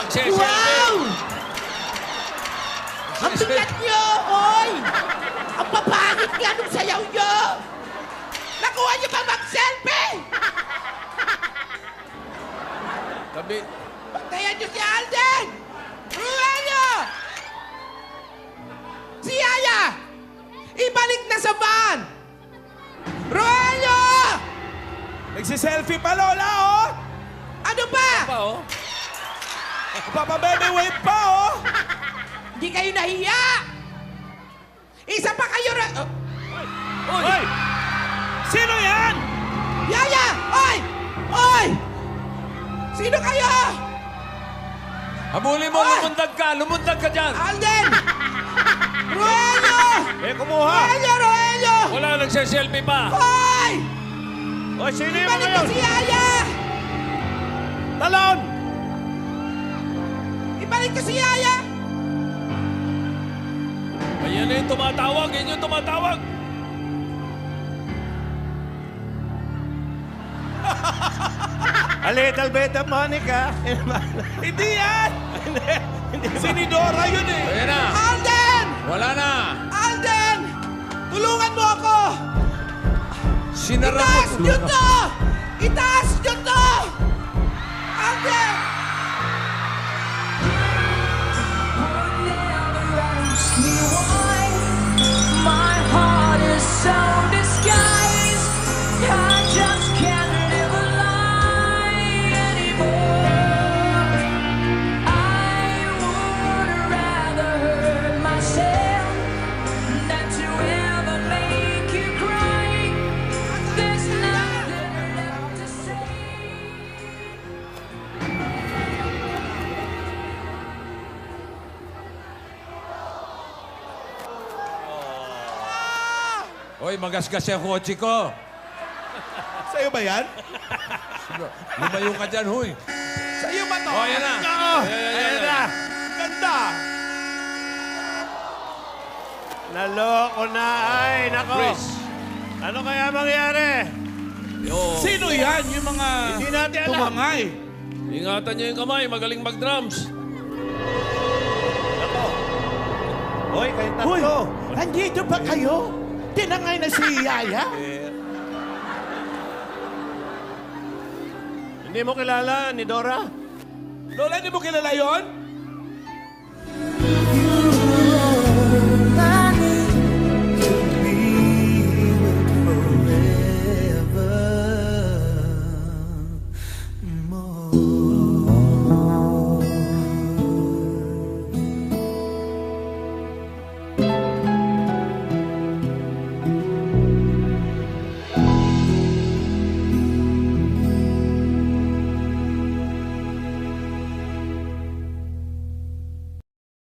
nagseselfie. Wow! Ang bigat nyo, oy! Ang papangit nga nung sayaw nyo! Nakuha nyo ba mag-selfie? Tabi. Pagtayan nyo si Alden! Ruelio! Si Yaya! Ibalik na sa van! Ruelio! Nagsiselfie pa, Lola, oh! Ano ba? Pa, oh. Papa-baby wave pa, oh! Hindi kayo nahiya! Isa pa kayo ra... Oh, Hoy! Sino yan? Yaya! Oy! Oy! Sino kayo? Habulin mo, Oy! lumundag ka, lumundag ka dyan. Alden! Ruelio! Eh, kumuha! Ruelio! Ruelio! Wala nagseselfie pa. Hoy! Hoy, sino yung mga Ibalik ko si Yaya! Talon! Ibalik ko si Yaya! Ayan na yung tumatawag, yan yung tumatawag. A little bit of Monica. Hindi yan! Sinidora yun eh! Ayan na. Alden! Wala na. Alden! Tulungan mo ako! Sinara Itaas mo. nyo to! Itaas Hoy, magasgas yung kotse ko. Sa'yo ba yan? Lumayo ka dyan, huy. Sa'yo ba to? Oh, ayan na. Oo! Ayan, ayan, Ayan ayan. na! Ganda! Naloko na ay, nako. Chris. Ano kaya mangyari? Yo. Sino yan? Yung mga Hindi natin alam. tumangay. Ingatan niyo yung kamay, magaling mag-drums. Hoy, kayo Hoy! tatlo. Nandito ba kayo? Tinangay na si Yaya? Hindi mo kilala ni Dora? Lola, hindi mo kilala yon?